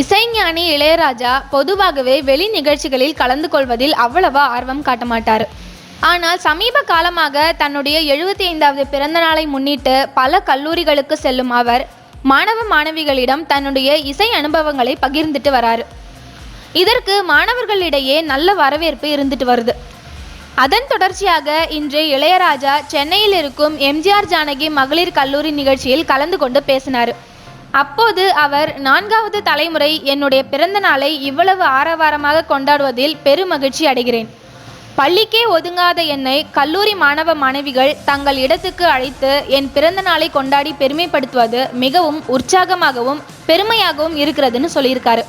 இசைஞானி இளையராஜா பொதுவாகவே வெளி நிகழ்ச்சிகளில் கலந்து கொள்வதில் அவ்வளவா ஆர்வம் காட்ட மாட்டார் ஆனால் சமீப காலமாக தன்னுடைய எழுபத்தி ஐந்தாவது பிறந்த நாளை முன்னிட்டு பல கல்லூரிகளுக்கு செல்லும் அவர் மாணவ மாணவிகளிடம் தன்னுடைய இசை அனுபவங்களை பகிர்ந்துட்டு வராரு. இதற்கு மாணவர்களிடையே நல்ல வரவேற்பு இருந்துட்டு வருது. அதன் தொடர்ச்சியாக இன்று இளையராஜா சென்னையில் இருக்கும் எம்ஜிஆர் ஜானகி மகளிர் கல்லூரி நிகழ்ச்சியில் கலந்து கொண்டு பேசினார். அப்போது அவர் நான்காவது தலைமுறை என்னுடைய பிறந்த நாளை இவ்வளவு ஆரவாரமாக கொண்டாடுவதில் பெருமகிழ்ச்சி அடைகிறேன். பள்ளிக்கே ஒதுங்காத என்னை கல்லூரி மாணவ மாணவிகள் தங்கள் இடத்துக்கு அழைத்து என் பிறந்த நாளை கொண்டாடி பெருமைப்படுத்துவது மிகவும் உற்சாகமாகவும் பெருமையாகவும் இருக்கிறதுன்னு சொல்லியிருக்காரு.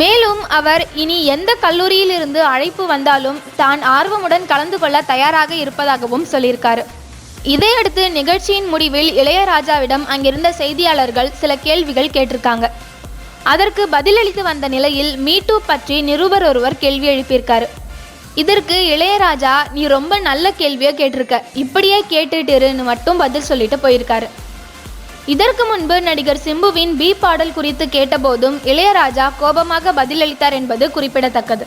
மேலும் அவர் இனி எந்த கல்லூரியிலிருந்து அழைப்பு வந்தாலும் தான் ஆர்வமுடன் கலந்து கொள்ள தயாராக இருப்பதாகவும் சொல்லியிருக்காரு. இதையடுத்து நிகழ்ச்சியின் முடிவில் இளையராஜாவிடம் அங்கிருந்த செய்தியாளர்கள் சில கேள்விகள் கேட்டிருக்காங்க. அதற்கு பதிலளித்து வந்த நிலையில் மீட்டு பற்றி நிருபர் ஒருவர் கேள்வி எழுப்பியிருக்காரு. இதற்கு இளையராஜா நீ ரொம்ப நல்ல கேள்வியை கேட்டிருக்க. இப்படியே கேட்டுட்டு இருன்னு மட்டும் பதில் சொல்லிட்டு போயிருக்காரு. இதற்கு முன்பு நடிகர் சிம்புவின் பி பாடல் குறித்து கேட்டபோதும் இளையராஜா கோபமாக பதிலளித்தார் என்பது குறிப்பிடத்தக்கது.